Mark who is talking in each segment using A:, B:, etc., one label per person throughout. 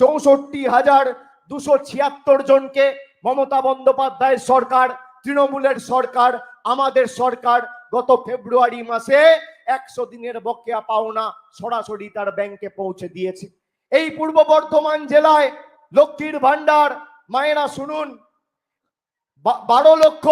A: চৌষট্টি হাজার দুশো ছিয়াত্তর জনকে মমতা বন্দ্যোপাধ্যায়ের সরকার, তৃণমূলের সরকার, আমাদের সরকার গত ফেব্রুয়ারি মাসে একশো দিনের বকেয়া পাওনা সরাসরি তার ব্যাংকে পৌঁছে দিয়েছে। এই পূর্ব বর্ধমান জেলায় লক্ষ্মীর ভান্ডার মায়েরা শুনুন বারো লক্ষ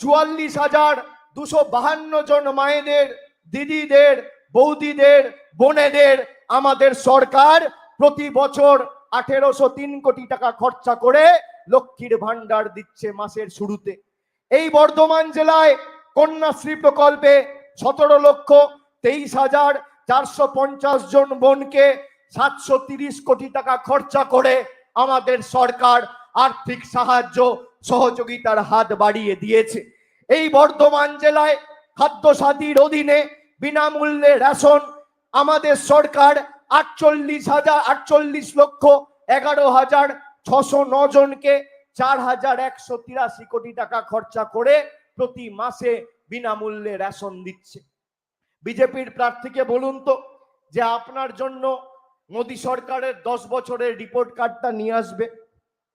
A: চুয়াল্লিশ হাজার দুশো বাহান্ন জন মায়েদের, দিদিদের, বৌদিদের, বোনেদের আমাদের সরকার প্রতি বছর আঠেরোশো তিন কোটি টাকা খরচা করে লক্ষ্মীর ভান্ডার দিচ্ছে মাসের শুরুতে। এই বর্ধমান জেলায় কন্যাশ্রী প্রকল্পে সতেরো লক্ষ তেইশ হাজার চারশো পঞ্চাশ জন বোনকে সাতশো তিরিশ কোটি টাকা খরচা করে আমাদের সরকার আর্থিক সাহায্য সহযোগিতার হাত বাড়িয়ে দিয়েছে। এই বর্ধমান জেলায় খাদ্য সাথীর অধীনে বিনামূল্যে রেশন আমাদের সরকার আটচল্লিশ হাজার, আটচল্লিশ লক্ষ, এগারো হাজার, ছশো জনকে চার হাজার একশো তিরাশি কোটি টাকা খরচা করে প্রতি মাসে বিনামূল্যে রেশন দিচ্ছে। বিজেপির প্রার্থীকে বলুন তো, যে আপনার জন্য মোদী সরকারের দশ বছরের রিপোর্ট কার্ডটা নিয়ে আসবে।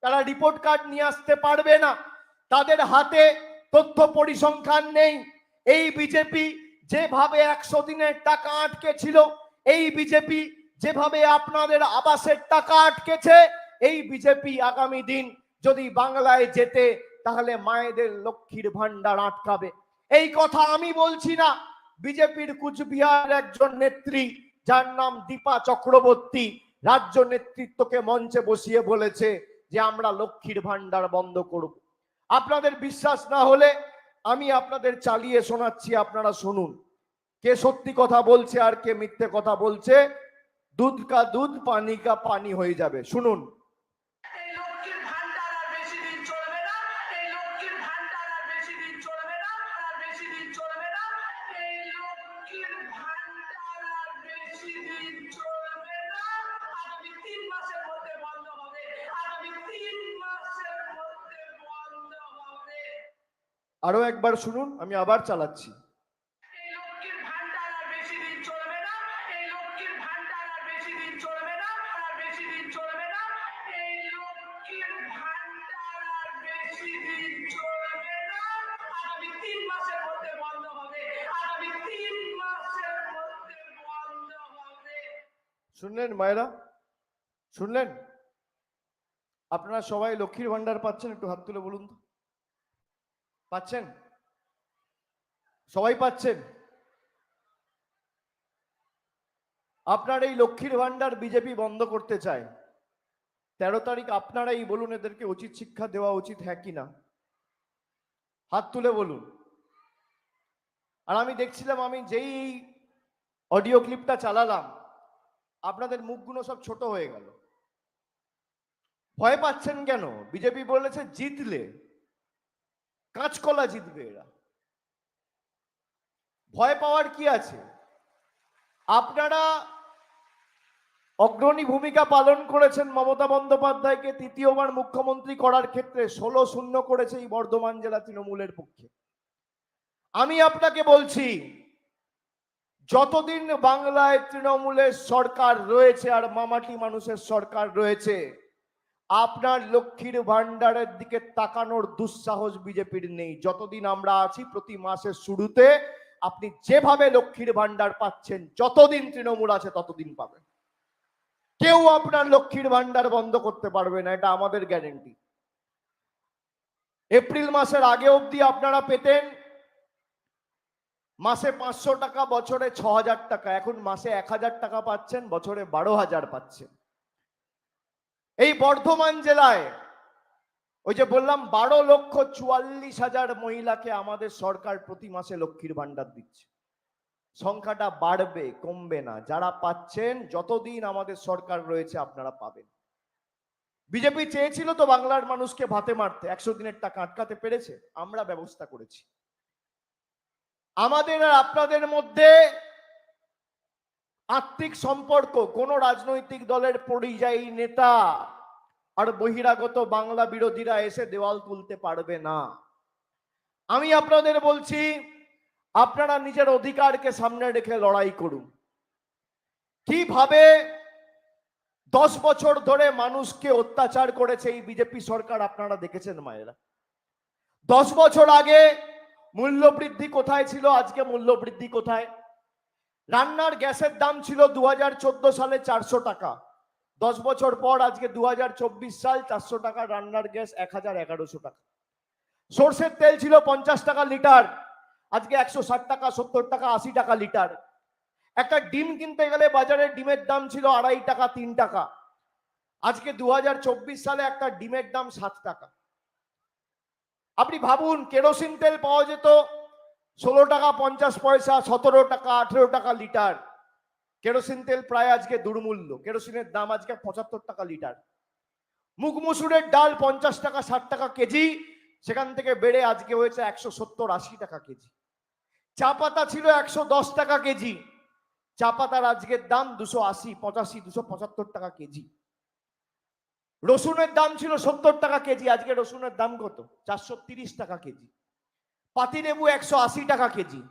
A: তারা রিপোর্ট কার্ড নিয়ে আসতে পারবে না। তাদের হাতে তথ্য পরিসংখ্যান নেই। এই বিজেপি যেভাবে একশো দিনের টাকা আটকে ছিল এই বিজেপি যেভাবে আপনাদের আবাসের টাকা আটকেছে, এই বিজেপি আগামী দিন যদি বাংলায় যেতে, তাহলে মায়েদের লক্ষ্মীর ভান্ডার আটকাবে। এই কথা আমি বলছি না। বিজেপির কুচবিহার একজন নেত্রী, যার নাম দীপা চক্রবর্তী, রাজ্য নেতৃত্বকে মঞ্চে বসিয়ে বলেছে যে আমরা লক্ষ্মীর ভান্ডার বন্ধ করব। আপনাদের বিশ্বাস না হলে আমি আপনাদের চালিয়ে শোনাচ্ছি, আপনারা শুনুন। কে সত্যি কথা বলছে আর কে মিথ্যে কথা বলছে দুধ কা দুধ পানি কা পানি হয়ে যাবে। শুনুন। আরও একবার শুনুন আমি আবার
B: এই
A: শুনলেন মায়েরা? শুনলেন? আপনারা সবাই লক্ষ্মীর ভান্ডার পাচ্ছেন? একটু হাত তুলে বলুন তো। পাচ্ছেন? সবাই পাচ্ছেন? আপনার এই লক্ষ্মীর ভান্ডার বিজেপি বন্ধ করতে চায়। তেরো তারিখ আপনারাই বলুন এদেরকে উচিত শিক্ষা দেওয়া উচিত হ্যাঁ কি না? হাত তুলে বলুন। আর আমি দেখছিলাম, আমি যেই অডিও ক্লিপটা চালালাম আপনাদের মুখগুলো সব ছোট হয়ে গেল। ভয় পাচ্ছেন কেন? বিজেপি বলেছে, জিতলে, কাঁচকলা জিতবে এরা। ভয় পাওয়ার কি আছে? আপনারা অগ্রণী ভূমিকা পালন করেছেন মমতা বন্দ্যোপাধ্যায়কে তৃতীয়বার মুখ্যমন্ত্রী করার ক্ষেত্রে, ষোলো শূন্য করেছে এই বর্ধমান জেলা তৃণমূলের পক্ষে। আমি আপনাকে বলছি যতদিন বাংলায় তৃণমূলের সরকার রয়েছে আর মামাটি মানুষের সরকার রয়েছে, আপনার লক্ষ্মীর ভান্ডারের দিকে তাকানোর দুঃসাহস বিজেপির নেই। যতদিন আমরা আছি প্রতি মাসের শুরুতে আপনি যেভাবে লক্ষ্মীর ভান্ডার পাচ্ছেন, যতদিন তৃণমূল আছে ততদিন পাবেন। কেউ আপনার লক্ষ্মীর ভান্ডার বন্ধ করতে পারবে না, এটা আমাদের গ্যারেন্টি এপ্রিল মাসের আগে অবধি আপনারা পেতেন মাসে পাঁচশো টাকা, বছরে ছ হাজার টাকা। এখন মাসে এক হাজার টাকা পাচ্ছেন, বছরে বারো হাজার পাচ্ছেন। এই বর্ধমান জেলায়, ওই যে বললাম, বারো লক্ষ চুয়াল্লিশ হাজার মহিলাকে আমাদের সরকার প্রতি মাসে লক্ষ্মীর ভান্ডার দিচ্ছে। সংখ্যাটা বাড়বে, কমবে না। যারা পাচ্ছেন, যতদিন আমাদের সরকার রয়েছে, আপনারা পাবেন। বিজেপি চেয়েছিল তো বাংলার মানুষকে ভাতে মারতে, একশো দিনের টাকা আটকাতে পেরেছে, আমরা ব্যবস্থা করেছি। আমাদের আর আপনাদের মধ্যে আত্মিক সম্পর্ক, কোন রাজনৈতিক দলের পরিযায়ী নেতা আর বহিরাগত বাংলা বিরোধীরা এসে দেওয়াল তুলতে পারবে না। আমি আপনাদের বলছি, আপনারা নিজের অধিকারকে সামনে রেখে লড়াই করুন। কীভাবে দশ বছর ধরে মানুষকে অত্যাচার করেছে এই বিজেপি সরকার আপনারা দেখেছেন, মায়েরা? দশ বছর আগে মূল্য বৃদ্ধি কোথায় ছিল? আজকে মূল্য বৃদ্ধি কোথায়? রান্নার গ্যাসের দাম ছিল দু হাজার চোদ্দ সালে চারশো টাকা। দশ বছর পর আজকে দু সাল চারশো টাকা, রান্নার গ্যাস এক হাজার এগারোশো টাকা। সর্ষের তেল ছিল পঞ্চাশ টাকা লিটার, আজকে একশো ষাট টাকা, সত্তর টাকা, আশি টাকা লিটার। একটা ডিম কিনতে গেলে বাজারে ডিমের দাম ছিল আড়াই টাকা, তিন টাকা। আজকে দু হাজার চব্বিশ সালে একটা ডিমের দাম সাত টাকা। আপনি ভাবুন, কেরোসিন তেল পাওয়া যেত, ষোলো টাকা পঞ্চাশ পয়সা, সতেরো টাকা, আঠেরো টাকা লিটার। কেরোসিন তেল প্রায় আজকে দুর্মূল্য। কেরোসিনের দাম আজকে পঁচাত্তর টাকা লিটার। মুগ মুসুরের ডাল পঞ্চাশ টাকা, ষাট টাকা কেজি। সেখান থেকে বেড়ে আজকে হয়েছে একশো সত্তর, আশি টাকা কেজি। চা পাতা ছিল একশো দশ টাকা কেজি। চা পাতার আজকের দাম দুশো আশি, পঁচাশি, দুশো পঁচাত্তর টাকা কেজি। রসুনের দাম ছিল সত্তর টাকা কেজি, আজকে রসুনের দাম কত? চারশো তিরিশ টাকা কেজি। পাতিলেবু একশো আশি টাকা কেজি।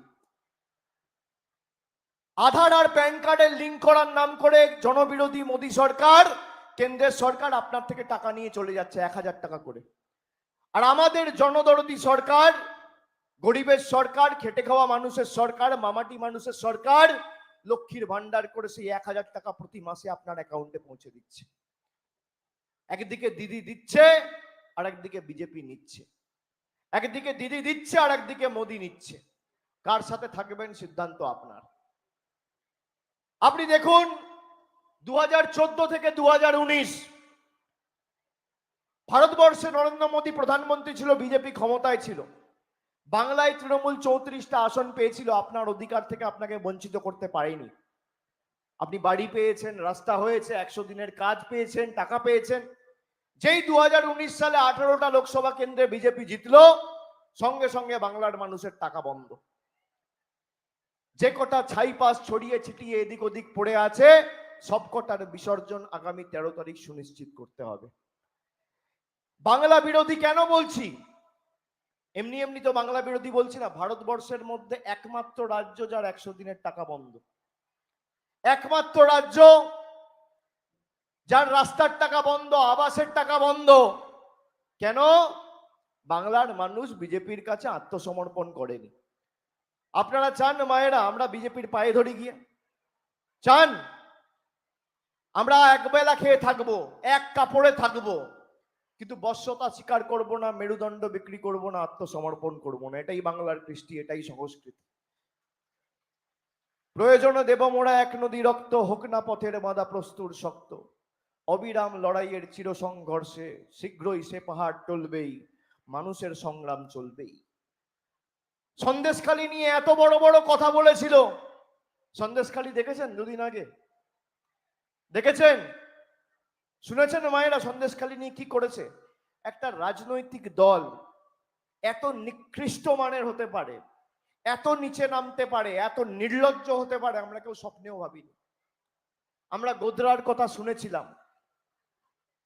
A: আধার আর প্যান কার্ডের লিঙ্ক করার নাম করে জনবিরোধী মোদী সরকার, কেন্দ্রের সরকার আপনার থেকে টাকা নিয়ে চলে যাচ্ছে এক হাজার টাকা করে। আর আমাদের জনদরদী সরকার, গরিবের সরকার, খেটে খাওয়া মানুষের সরকার, মামাটি মানুষের সরকার, লক্ষ্মীর ভান্ডার করে সেই এক হাজার টাকা প্রতি মাসে আপনার অ্যাকাউন্টে পৌঁছে দিচ্ছে। একদিকে দিদি দিচ্ছে আর একদিকে বিজেপি নিচ্ছে। একদিকে দিদি দিচ্ছে আর একদিকে মোদি নিচ্ছে। কার সাথে থাকবেন সিদ্ধান্ত আপনার? আপনি দেখুন দু হাজার চোদ্দ থেকে দু হাজার উনিশ, ভারতবর্ষে নরেন্দ্র মোদী প্রধানমন্ত্রী ছিল, বিজেপি ক্ষমতায় ছিল। বাংলায় তৃণমূল চৌত্রিশটা আসন পেয়েছিল, আপনার অধিকার থেকে আপনাকে বঞ্চিত করতে পারেনি। আপনি বাড়ি পেয়েছেন, রাস্তা হয়েছে, একশো দিনের কাজ পেয়েছেন, টাকা পেয়েছেন। যেই দু হাজার উনিশ সালে আঠারোটা লোকসভা কেন্দ্রে বিজেপি জিতলো, সঙ্গে সঙ্গে বাংলার মানুষের টাকা বন্ধ। যে কটা ছাই পাস ছড়িয়ে ছিটিয়ে এদিক ওদিক পড়ে আছে, সব কটার বিসর্জন আগামী তেরো তারিখ সুনিশ্চিত করতে হবে। বাংলা বিরোধী কেন বলছি? এমনি এমনি তো বাংলা বিরোধী বলছি না, ভারতবর্ষের মধ্যে একমাত্র রাজ্য যার একশো দিনের টাকা বন্ধ। একমাত্র রাজ্য যার রাস্তার টাকা বন্ধ, আবাসের টাকা বন্ধ। কেন? বাংলার মানুষ বিজেপির কাছে আত্মসমর্পণ করেনি। আপনারা চান মায়েরা, আমরা বিজেপির পায়ে ধরি গিয়ে। চান? আমরা একবেলা খেয়ে থাকব, এক কাপড়ে থাকব। কিন্তু বশ্যতা স্বীকার করব না, মেরুদণ্ড বিক্রি করব না, আত্মসমর্পণ করব না। এটাই বাংলার কৃষ্টি, এটাই সংস্কৃতি। প্রয়োজনে দেব মোড়া এক নদী রক্ত, হোক না পথের বাঁধা প্রস্তুর শক্ত। অবিরাম লড়াইয়ের চির সংঘর্ষে শীঘ্রই সে পাহাড় টলবেই, মানুষের সংগ্রাম চলবেই। সন্দেশখালী নিয়ে এত বড় বড় কথা বলেছিল। সন্দেশখালী দেখেছেন দুদিন আগে? দেখেছেন? শুনেছেন মায়েরা সন্দেশখালী নিয়ে কি করেছে? একটা রাজনৈতিক দল এত নিকৃষ্ট মানের হতে পারে, এত নিচে নামতে পারে, এত নির্লজ্জ হতে পারে, আমরা কেউ স্বপ্নেও ভাবিনি। আমরা গোদরার কথা শুনেছিলাম।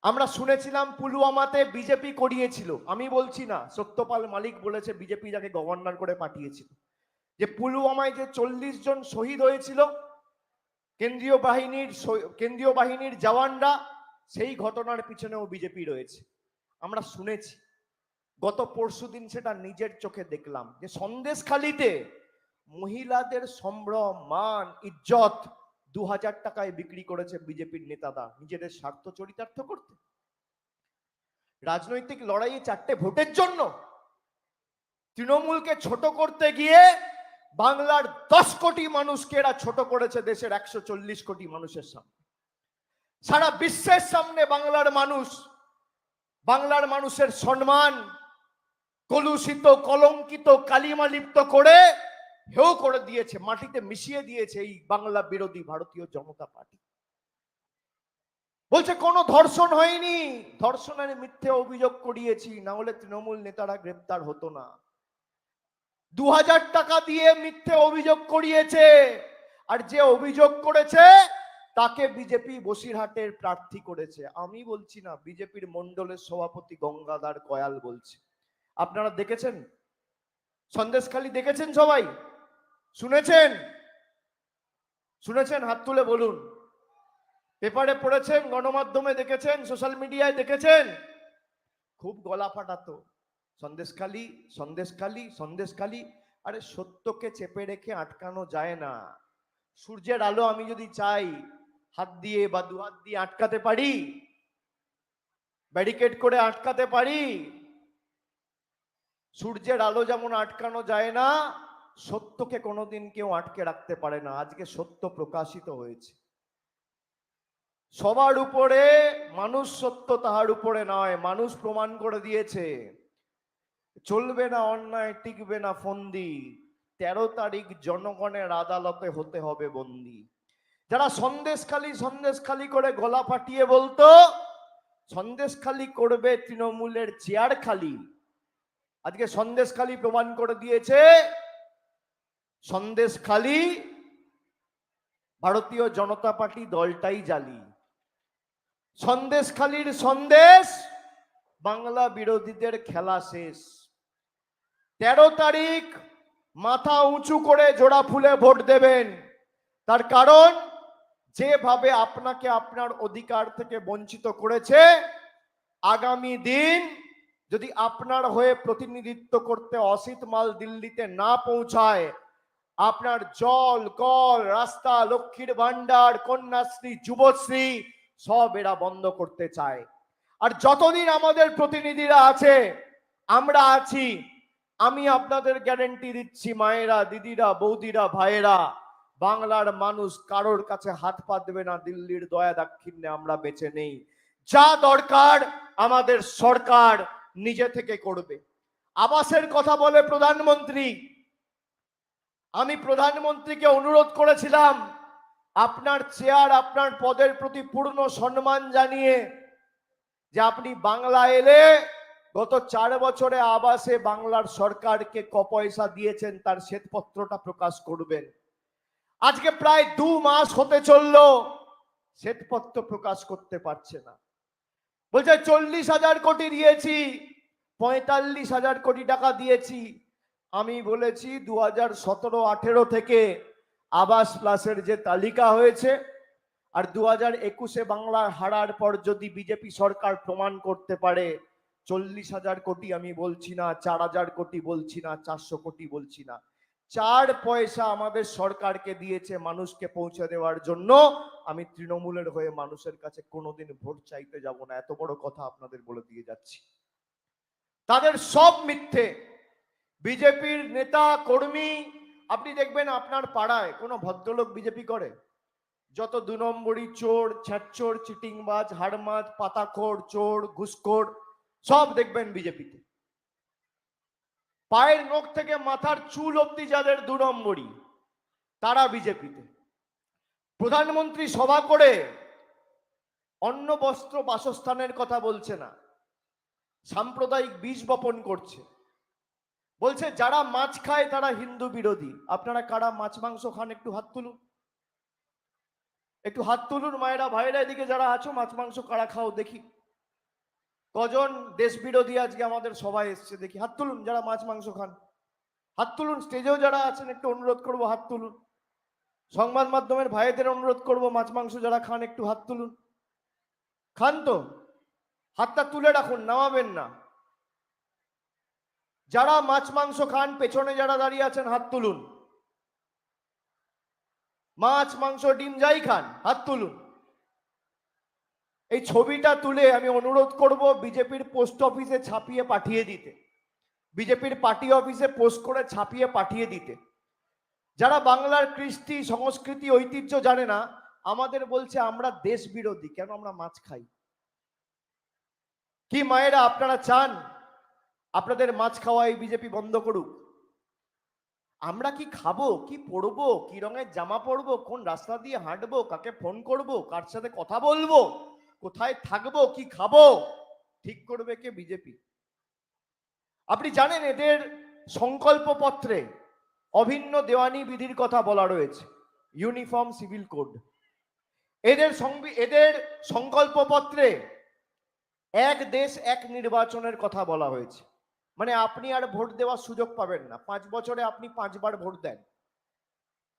A: আমরা শুনেছিলাম পুলওয়ামাতে বিজেপি করিয়েছিল। আমি বলছি না, সত্যপাল মালিক বলেছে বিজেপি যাকে গভর্নর করে পাঠিয়েছিল। যে পুলওয়ামায় যে চল্লিশ জন শহীদ হয়েছিল, কেন্দ্রীয় বাহিনীর কেন্দ্রীয় বাহিনীর জওয়ানরা, সেই ঘটনার পিছনেও বিজেপি রয়েছে। আমরা শুনেছি। গত পরশুদিন সেটা নিজের চোখে দেখলাম যে সন্দেশখালিতে মহিলাদের সম্ভ্রম, মান, ইজ্জত দু হাজার টাকায় বিক্রি করেছে বিজেপির নেতারা নিজেদের স্বার্থ চরিতার্থ করতে। রাজনৈতিক লড়াইয়ে চারটে ভোটের জন্য তৃণমূলকে ছোট করতে গিয়ে বাংলার দশ কোটি মানুষকে এরা ছোট করেছে দেশের একশো চল্লিশ কোটি মানুষের সামনে। সারা বিশ্বের সামনে বাংলার মানুষ, বাংলার মানুষের সম্মান কলুষিত, কলঙ্কিত, কালিমালিপ্ত করে হেও করে দিয়েছে, মাটিতে মিশিয়ে দিয়েছে এই বাংলা বিরোধী ভারতীয় জনতা পার্টি। বলছে, কোনো ধর্ষণ হয়নি, ধর্ষণের মিথ্যে অভিযোগ করিয়েছি, না হলে তৃণমূল নেতারা গ্রেপ্তার হতো না। দু হাজার টাকা দিয়ে মিথ্যে অভিযোগ করিয়েছে, আর যে অভিযোগ করেছে, তাকে বিজেপি বসিরহাটের প্রার্থী করেছে। আমি বলছি না, বিজেপির মন্ডলের সভাপতি গঙ্গাধর কয়াল বলছে। আপনারা দেখেছেন? সন্দেশখালি দেখেছেন সবাই? শুনেছেন? শুনেছেন? হাত তুলে বলুন। পেপারে পড়েছেন? গণমাধ্যমে দেখেছেন? সোশ্যাল মিডিয়ায় দেখেছেন? খুব গলা ফাটাতো। সন্দেশখালি সন্দেশখালি সন্দেশখালি। আরে সত্যকে চেপে রেখে আটকানো যায় না। সূর্যের আলো আমি যদি চাই, হাত দিয়ে বা দু হাত দিয়ে আটকাতে পারি? ব্যারিকেড করে আটকাতে পারি? সূর্যের আলো যেমন আটকানো যায় না সত্যকে কোনোদিন কেউ আটকে রাখতে পারে না। আজকে সত্য প্রকাশিত হয়েছে। সবার উপরে মানুষ সত্য তাহার উপরে নয়, মানুষ প্রমাণ করে দিয়েছে। চলবে না অন্যায়, টিকবে না ফন্দি। তেরো তারিখ জনগণের আদালতে হতে হবে বন্দি। যারা সন্দেশখালি সন্দেশখালি করে গলা ফাটিয়ে বলতো, সন্দেশখালি করবে তৃণমূলের চেয়ার খালি। আজকে সন্দেশখালি প্রমাণ করে দিয়েছে সন্দেশখালি ভারতীয় জনতা পার্টি দলটাই জালি। সন্দেশখালির সন্দেশ বাংলা বিরোধীদের খেলা শেষ। তেরো তারিখ মাথা উঁচু করে জোড়া ফুলে ভোট দেবেন। তার কারণ, যেভাবে আপনাকে আপনার অধিকার থেকে বঞ্চিত করেছে, আগামী দিন যদি আপনার হয়ে প্রতিনিধিত্ব করতে অসিত মাল দিল্লিতে না পৌঁছায় আপনার জল, কল, রাস্তা, লক্ষ্মীর ভান্ডার কন্যাশ্রী, যুবশ্রী, সব এরা বন্ধ করতে চায়। আর যতদিন আমাদের প্রতিনিধিরা আছে, আমরা আছি, আমি আপনাদের গ্যারেন্টি দিচ্ছি, মায়েরা, দিদিরা, বৌদিরা, ভাইয়েরা, বাংলার মানুষ কারোর কাছে হাত পাতবে না, দিল্লির দয়া দাক্ষিণ্যে আমরা বেঁচে নেই। যা দরকার আমাদের সরকার নিজে থেকে করবে। আবাসের কথা বলে প্রধানমন্ত্রী আমি প্রধানমন্ত্রীকে অনুরোধ করেছিলাম, আপনার চেয়ার আপনার পদের প্রতি পূর্ণ সম্মান জানিয়ে যে আপনি বাংলা এলে গত চার বছরে আবাসে বাংলার সরকারকে ক পয়সা দিয়েছেন তার শ্বেতপত্রটা প্রকাশ করবেন। আজকে প্রায় দু মাস হতে চলল, শ্বেতপত্র প্রকাশ করতে পারছে না। বলছে চল্লিশ হাজার কোটি দিয়েছি, পঁয়তাল্লিশ হাজার কোটি টাকা দিয়েছি আমি বলেছি দু হাজার সতেরো আঠেরো থেকে আবাস প্লাসের যে তালিকা হয়েছে, আর দু হাজার একুশে বাংলার হারার পর যদি বিজেপি সরকার প্রমাণ করতে পারে, চল্লিশ হাজার কোটি আমি বলছি না, চার হাজার কোটি বলছি না, চারশো কোটি বলছি না। চার পয়সা আমাদের সরকারকে দিয়েছে মানুষকে পৌঁছে দেওয়ার জন্য। আমি তৃণমূলের হয়ে মানুষের কাছে কোনোদিন ভোট চাইতে যাব না, এত বড় কথা আপনাদের বলে দিয়ে যাচ্ছি। তাদের সব মিথ্যে। বিজেপির নেতা, কর্মী, আপনি দেখবেন আপনার পাড়ায় কোনো ভদ্রলোক বিজেপি করে। যত দু নম্বরই চোর, ছ্যাচোর, চিটিংবাজ, হাড়মাজ, পাতাখোর, চোর, ঘুষখোর, সব দেখবেন বিজেপিতে। পায়ের নখ থেকে মাথার চুল অব্দি যাদের দু নম্বরই তারা বিজেপিতে। প্রধানমন্ত্রী সভা করে অন্ন, বস্ত্র, বাসস্থানের কথা বলছে না। সাম্প্রদায়িক বীজ বপন করছে। বলছে, যারা মাছ খায় তারা হিন্দু বিরোধী। আপনারা কারা মাছ, মাংস খান? একটু হাত তুলুন। একটু হাত তুলুন, মায়েরা ভাইরা এদিকে যারা আছো, মাছ, মাংস কারা খাও দেখি। কজন দেশ বিরোধী আজকে আমাদের সবাই এসছে দেখি। হাত তুলুন, যারা মাছ, মাংস খান। হাত তুলুন, স্টেজেও যারা আছেন, একটু অনুরোধ করব, হাত তুলুন। সংবাদ মাধ্যমের ভাইদের অনুরোধ করব, মাছ, মাংস যারা খান, একটু হাত তুলুন। খান তো? হাতটা তুলে রাখুন, নামাবেন না। যারা মাছ, মাংস খান, পেছনে যারা দাঁড়িয়ে আছেন, হাত তুলুন। মাছ, মাংস, ডিম যাই খান, হাত তুলুন। এই ছবিটা তুলে আমি অনুরোধ করব বিজেপির পোস্ট অফিসে ছাপিয়ে পাঠিয়ে দিতে। বিজেপির পার্টি অফিসে পোস্ট করে ছাপিয়ে পাঠিয়ে দিতে। যারা বাংলার কৃষ্টি, সংস্কৃতি, ঐতিহ্য জানে না, আমাদের বলছে আমরা দেশ বিরোধী, কেন আমরা মাছ খাই? কি মায়েরা আপনারা চান আপনাদের মাছ খাওয়া এই বিজেপি বন্ধ করুক। আমরা কি খাব, কি পরবো, কি রঙের জামা পরবো, কোন রাস্তা দিয়ে হাঁটবো, কাকে ফোন করব, কার সাথে কথা বলব, কোথায় থাকব, কি খাব, ঠিক করবে কে বিজেপি? আপনি জানেন এদের সংকল্প পত্রে অভিন্ন দেওয়ানি বিধির কথা বলা রয়েছে, ইউনিফর্ম সিভিল কোড। এদের এদের সংকল্প পত্রে এক দেশ, এক নির্বাচনের কথা বলা হয়েছে। মানে আপনি আর ভোট দেওয়ার সুযোগ পাবেন না। পাঁচ বছরে আপনি পাঁচবার ভোট দেন।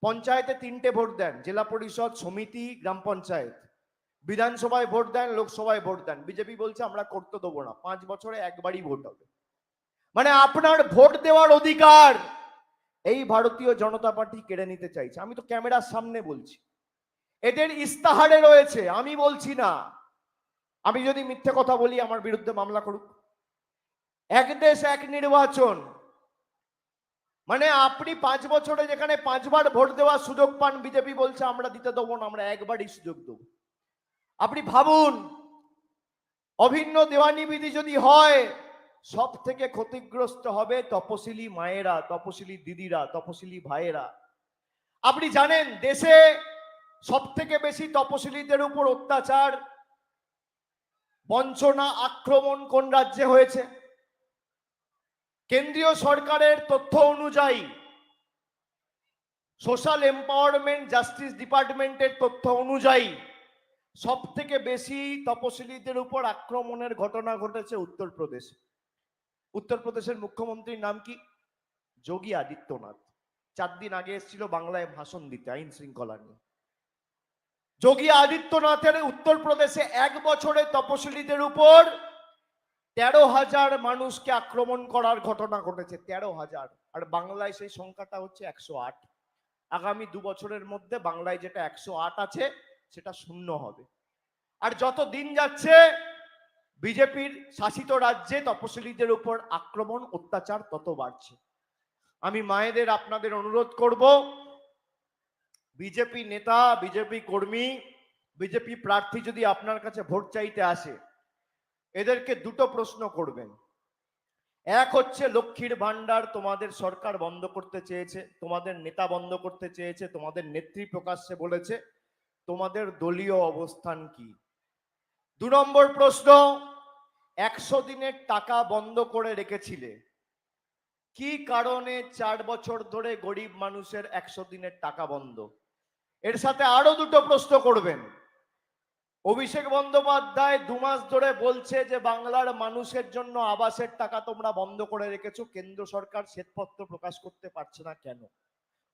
A: পঞ্চায়েতে তিনটে ভোট দেন, জেলা পরিষদ, সমিতি, গ্রাম পঞ্চায়েত। বিধানসভায় ভোট দেন, লোকসভায় ভোট দেন। বিজেপি বলছে, আমরা করতে দেবো না। পাঁচ বছরে একবারই ভোট হবে। মানে আপনার ভোট দেওয়ার অধিকার এই ভারতীয় জনতা পার্টি কেড়ে নিতে চাইছে। আমি তো ক্যামেরার সামনে বলছি। এদের ইস্তাহারে রয়েছে, আমি বলছি না। আমি যদি মিথ্যে কথা বলি, আমার বিরুদ্ধে মামলা করুক। এক দেশ, এক নির্বাচন। মানে আপনি পাঁচ বছরে যেখানে পাঁচবার ভোট দেওয়ার সুযোগ পান, বিজেপি বলছে, আমরা দিতে দেবো না, আমরা একবারই সুযোগ দেবো। আপনি ভাবুন, অভিন্ন দেওয়ানি বিধি যদি হয় সব থেকে ক্ষতিগ্রস্ত হবে তপশিলি মায়েরা, তপশিলি দিদিরা, তপশিলি ভাইয়েরা। আপনি জানেন, দেশে সব থেকে বেশি তপশিলীদের উপর অত্যাচার, বঞ্চনা, আক্রমণ কোন রাজ্যে হয়েছে? কেন্দ্রীয় সরকারের তথ্য অনুযায়ী সোশ্যাল এম্পাওয়ারমেন্ট জাস্টিস ডিপার্টমেন্টের তথ্য অনুযায়ী সব থেকে বেশি তপশিলীদের উপর আক্রমণের ঘটনা ঘটেছে উত্তরপ্রদেশে। উত্তরপ্রদেশের মুখ্যমন্ত্রীর নাম কি? যোগী আদিত্যনাথ। চার দিন আগে এসেছিল বাংলায় ভাষণ দিতে, আইন শৃঙ্খলা নিয়ে। যোগী আদিত্যনাথের উত্তরপ্রদেশে এক বছরে তপশিলীদের উপর তেরো হাজার মানুষকে আক্রমণ করার ঘটনা ঘটেছে, তেরো হাজার। আর বাংলায় সেই সংখ্যাটা হচ্ছে একশো আট। আগামী দু বছরের মধ্যে বাংলায় যেটা একশো আট আছে, সেটা শূন্য হবে। আর যত দিন যাচ্ছে, বিজেপির শাসিত রাজ্যে তপশিলীদের উপর আক্রমণ, অত্যাচার তত বাড়ছে। আমি মায়েদের আপনাদের অনুরোধ করব, বিজেপি নেতা, বিজেপি কর্মী, বিজেপি প্রার্থী যদি আপনার কাছে ভোট চাইতে আসে এদেরকে দুটো প্রশ্ন করবেন। এক হচ্ছে, লক্ষ্মীর ভান্ডার তোমাদের সরকার বন্ধ করতে চেয়েছে, তোমাদের নেতা বন্ধ করতে চেয়েছে, তোমাদের নেত্রী প্রকাশ্যে বলেছে, তোমাদের দলীয় অবস্থান কি? দু নম্বর প্রশ্ন, একশো দিনের টাকা বন্ধ করে রেখেছিলে। কি কারণে চার বছর ধরে গরিব মানুষের একশো দিনের টাকা বন্ধ? এর সাথে আরও দুটো প্রশ্ন করবেন। অভিষেক বন্দ্যোপাধ্যায় দু মাস ধরে বলছে যে বাংলার মানুষের জন্য আবাসের টাকা তোমরা বন্ধ করে রেখেছো, কেন্দ্র সরকার শ্বেতপত্র প্রকাশ করতে পারছে না কেন?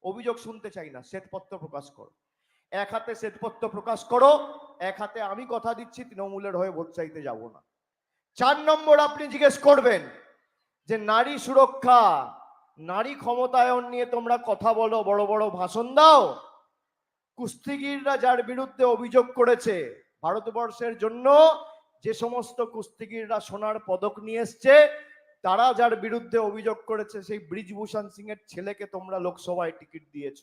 A: অভিযোগ শুনতে চাই না, শ্বেতপত্র প্রকাশ করো। এক হাতে শ্বেতপত্র প্রকাশ করো, এক হাতে আমি কথা দিচ্ছি, তৃণমূলের হয়ে ভোট চাইতে যাব না। চার নম্বর আপনি জিজ্ঞেস করবেন যে নারী সুরক্ষা, নারী ক্ষমতায়ন নিয়ে তোমরা কথা বলো, বড় বড় ভাষণ দাও। কুস্তিগিররা যার বিরুদ্ধে অভিযোগ করেছে ভারতবর্ষের জন্য যে সমস্ত কুস্তিগিররা সোনার পদক নিয়ে এসছে, তারা যার বিরুদ্ধে অভিযোগ করেছে, সেই ব্রিজভূষণ সিং এর ছেলেকে তোমরা লোকসভায় টিকিট দিয়েছ।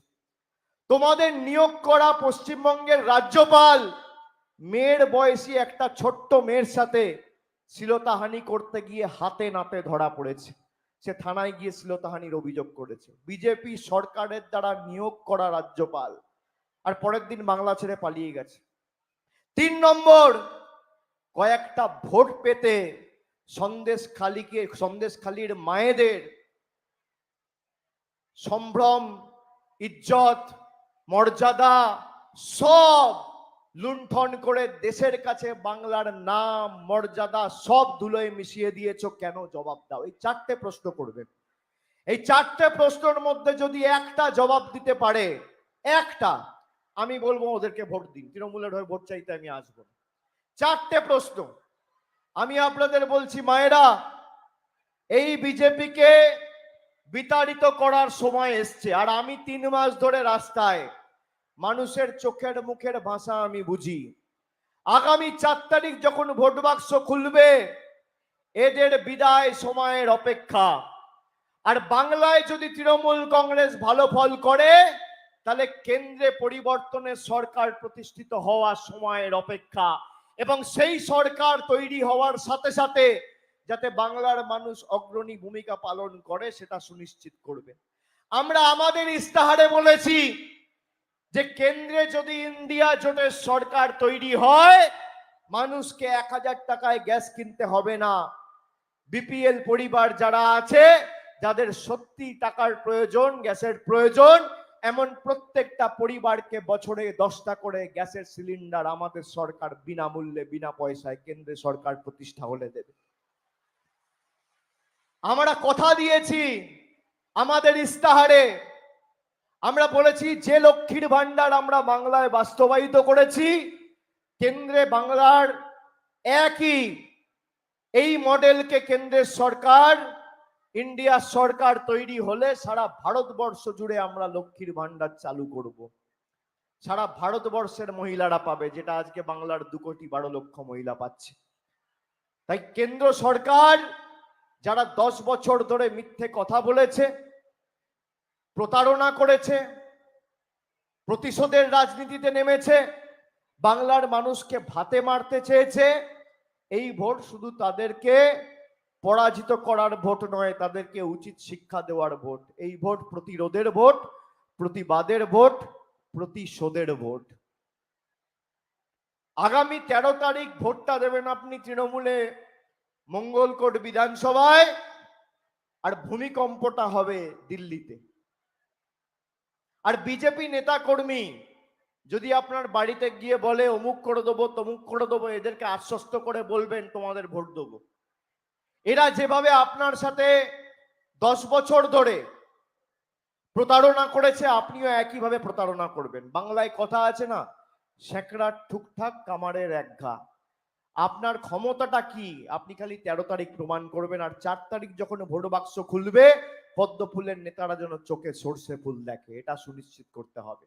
A: তোমাদের নিয়োগ করা পশ্চিমবঙ্গের রাজ্যপাল, মেয়ের বয়সী একটা ছোট্ট মেয়ের সাথে শ্লীলতাহানি করতে গিয়ে হাতে নাতে ধরা পড়েছে। সে থানায় গিয়ে শ্লীলতাহানির অভিযোগ করেছে। বিজেপি সরকারের দ্বারা নিয়োগ করা রাজ্যপাল, আর পরের দিন বাংলা ছেড়ে পালিয়ে গেছে। তিন নম্বর, কয়েকটা ভোট পেতে সন্দেশ খালিকে, সন্দেশ খালির মায়েদের সম্ভ্রম, ইজ্জত, মর্যাদা সব লুণ্ঠন করে দেশের কাছে বাংলার নাম, মর্যাদা সব ধুলোয় মিশিয়ে দিয়েছ কেন? জবাব দাও। এই চারটে প্রশ্ন করবে। এই চারটে প্রশ্নের মধ্যে যদি একটা জবাব দিতে পারে, একটা আমি বলব ওদেরকে ভোট দিন। তৃণমূলের হয়ে ভোট চাইতে আমি আসব চারটে প্রশ্ন। আমি আপনাদের বলছি, মায়েরা, এই বিজেপিকে বিতাড়িত করার সময় এসছে, আর আমি তিন মাস ধরে রাস্তায় মানুষের চোখের মুখের ভাষা আমি বুঝি। আগামী চার তারিখ যখন ভোট বাক্স খুলবে, এদের বিদায় সময়ের অপেক্ষা। আর বাংলায় যদি তৃণমূল কংগ্রেস ভালো ফল করে তাহলে কেন্দ্রে পরিবর্তনের সরকার প্রতিষ্ঠিত হওয়ার সময়ের অপেক্ষা এবং সেই সরকার তৈরি হওয়ার সাথে সাথে যাতে বাংলার মানুষ অগ্রণী ভূমিকা পালন করে সেটা সুনিশ্চিত করবে। আমরা আমাদের ইস্তাহারে বলেছি যে কেন্দ্রে যদি ইন্ডিয়া জোটের সরকার তৈরি হয়, মানুষকে এক হাজার টাকায় গ্যাস কিনতে হবে না। বিপিএল পরিবার যারা আছে, যাদের সত্যি টাকার প্রয়োজন, গ্যাসের প্রয়োজন এমন প্রত্যেকটা পরিবারকে বছরে দশটা করে গ্যাসের সিলিন্ডার আমাদের সরকার বিনামূল্যে, বিনা পয়সায় কেন্দ্রে সরকার প্রতিষ্ঠা হলে দেবে। আমরা কথা দিয়েছি আমাদের ইস্তাহারে। আমরা বলেছি, যে লক্ষ্মীর ভান্ডার আমরা বাংলায় বাস্তবায়িত করেছি, কেন্দ্রে বাংলার একই এই মডেলকে কেন্দ্রের সরকার ইন্ডিয়া সরকার তৈরি হলে সারা ভারতবর্ষ জুড়ে আমরা লক্ষ্মীর ভান্ডার চালু করব। সারা ভারতবর্ষের মহিলারা পাবে, যেটা আজকে বাংলার দু কোটি বারো লক্ষ মহিলা পাচ্ছে। তাই কেন্দ্র সরকার, যারা দশ বছর ধরে মিথ্যে কথা বলেছে, প্রতারণা করেছে, প্রতিশোধের রাজনীতিতে নেমেছে, বাংলার মানুষকে ভাতে মারতে চেয়েছে, এই ভোট শুধু তাদেরকে পরাজিত করার ভোট নয়, তাদেরকে উচিত শিক্ষা দেওয়ার ভোট। এই ভোট প্রতিরোধের ভোট, প্রতিবাদের ভোট, প্রতিশোধের ভোট। আগামী তেরো তারিখ ভোটটা দেবেন আপনি তৃণমূলে, মঙ্গলকোট বিধানসভায়, আর ভূমিকম্পটা হবে দিল্লিতে। আর বিজেপি নেতা কর্মী যদি আপনার বাড়িতে গিয়ে বলে, অমুক করে দেবো, তমুক করে দেবো, এদেরকে আশ্বস্ত করে বলবেন, তোমাদের ভোট দেবো। এরা যেভাবে আপনার সাথে দশ বছর ধরে প্রতারণা করেছে, আপনিও একইভাবে প্রতারণা করবেন। বাংলায় কথা আছে না স্যাঁকড়ার ঠুকঠাক কামারের এক ঘা। আপনার ক্ষমতাটা কি? আপনি খালি তেরো তারিখ প্রমাণ করবেন আর চার তারিখ যখন ভোট বাক্স খুলবে, পদ্ম ফুলের নেতারা যেন চোখে সর্ষে ফুল দেখে, এটা সুনিশ্চিত করতে হবে।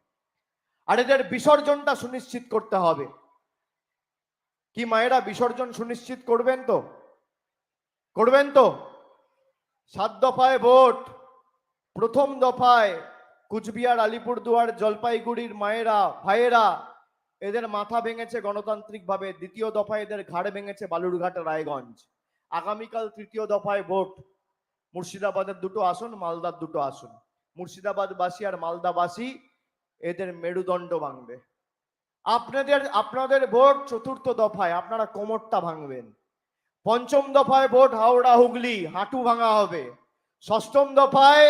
A: আর এদের বিসর্জনটা সুনিশ্চিত করতে হবে। কি মায়েরা বিসর্জন সুনিশ্চিত করবেন তো? করবেন তো? সাত দফায় ভোট। প্রথম দফায় কুচবিহার, আলিপুরদুয়ার, জলপাইগুড়ির মায়েরা, ভাইয়েরা, এদের মাথা ভেঙেছে গণতান্ত্রিকভাবে। দ্বিতীয় দফায় এদের ঘাড় ভেঙেছে বালুরঘাট, রায়গঞ্জ। আগামীকাল তৃতীয় দফায় ভোট। মুর্শিদাবাদের দুটো আসন, মালদার দুটো আসন। মুর্শিদাবাদবাসী আর মালদাবাসী এদের মেরুদণ্ড ভাঙবে। আপনাদের আপনাদের ভোট চতুর্থ দফায়। আপনারা কোমরটা ভাঙবেন। পঞ্চম দফায় ভোট হাওড়া হুগলি, হাঁটু ভাঙা হবে। ষষ্ঠম দফায়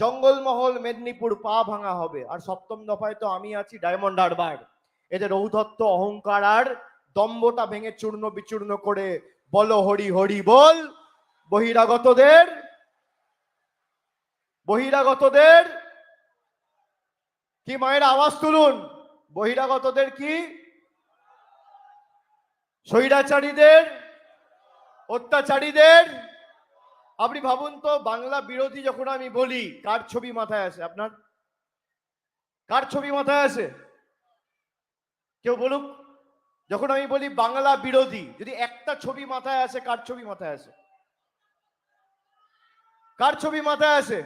A: জঙ্গলমহল, মেদিনীপুর পা ভাঙা হবে। আর সপ্তম দফায় তো আমি আছি, ডায়মন্ড হারবার। এদের ঔধত্ব অহংকার আর দম্বটা ভেঙে চূর্ণ বিচূর্ণ করে বলো হরি হরি বল, বহিরাগতদের বহিরাগতদের কি মায়ের আওয়াজ তুলুন? বহিরাগতদের কি? স্বৈরাচারীদের অত্যাচারীদের? আপনি ভাবুন তো, বাংলা বিরোধী যখন আমি বলি, কার ছবি মাথায় আসে আপনার? কার ছবি মাথায় আসে? কেউ বলুক? যখন আমি বলি বাংলা বিরোধী, যদি একটা ছবি মাথায় আসে, কার ছবি মাথায় আসে? কার ছবি মাথায় আসে?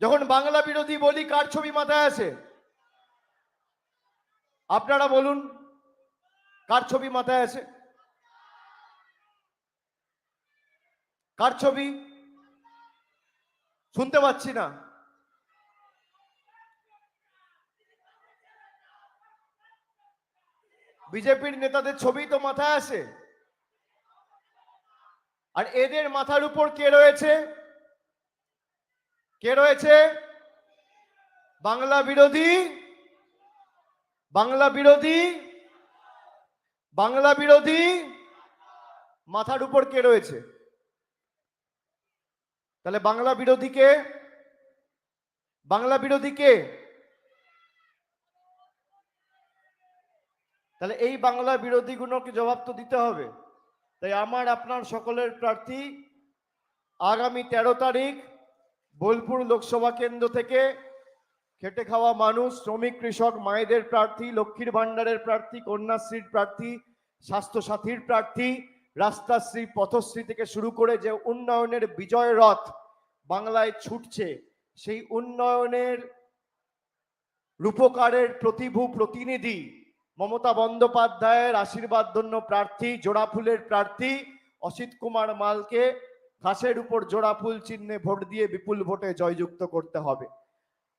A: যখন বাংলা বিরোধী বলি, কার ছবি মাথায় আসে? আপনারা বলুন, কার ছবি মাথায় আসে? কার ছবি? শুনতে পাচ্ছি না। বিজেপির নেতাদের ছবি তো মাথায় আসে। আর এদের মাথার উপর কে রয়েছে? কে রয়েছে? বাংলা বিরোধী? বাংলা বিরোধী? বাংলা বিরোধী? মাথার উপর কে রয়েছে? তাহলে বাংলা বিরোধী কে? বাংলা বিরোধী কে? তাহলে এই বাংলা বিরোধীগুলোকে জবাব তো দিতে হবে। তাই আমার, আপনার সকলের প্রার্থী, আগামী তেরো তারিখ বোলপুর লোকসভা কেন্দ্র থেকে খেটে খাওয়া মানুষ, শ্রমিক, কৃষক, মায়েদের প্রার্থী, লক্ষ্মীর ভাণ্ডারের প্রার্থী, কন্যাশ্রীর প্রার্থী, স্বাস্থ্যসাথীর প্রার্থী রাস্তাশ্রী পথশ্রী থেকে শুরু করে যে উন্নয়নের বিজয় রথ বাংলায় ছুটছে, সেই উন্নয়নের রূপকারের প্রতিভূ প্রতিনিধি মমতা বন্দ্যোপাধ্যায়ের আশীর্বাদ ধন্য প্রার্থী জোড়া ফুলের প্রার্থী অসিত কুমার মালকে ঘাসের উপর জোড়া ফুল চিহ্নে ভোট দিয়ে বিপুল ভোটে জয়যুক্ত করতে হবে।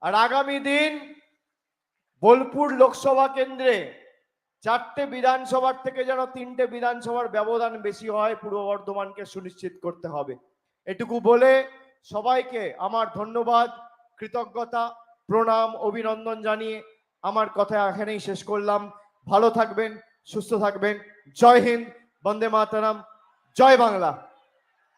A: আর আগামী দিন বোলপুর লোকসভা কেন্দ্রে চারটে বিধানসভার থেকে যেন তিনটে বিধানসভার ব্যবধান বেশি হয়, পূর্ব বর্ধমানকে সুনিশ্চিত করতে হবে। এটুকু বলে সবাইকে আমার ধন্যবাদ, কৃতজ্ঞতা, প্রণাম, অভিনন্দন জানিয়ে আমার কথা এখানেই শেষ করলাম। ভালো থাকবেন, সুস্থ থাকবেন। জয় হিন্দ, বন্দে মাতারাম, জয় বাংলা।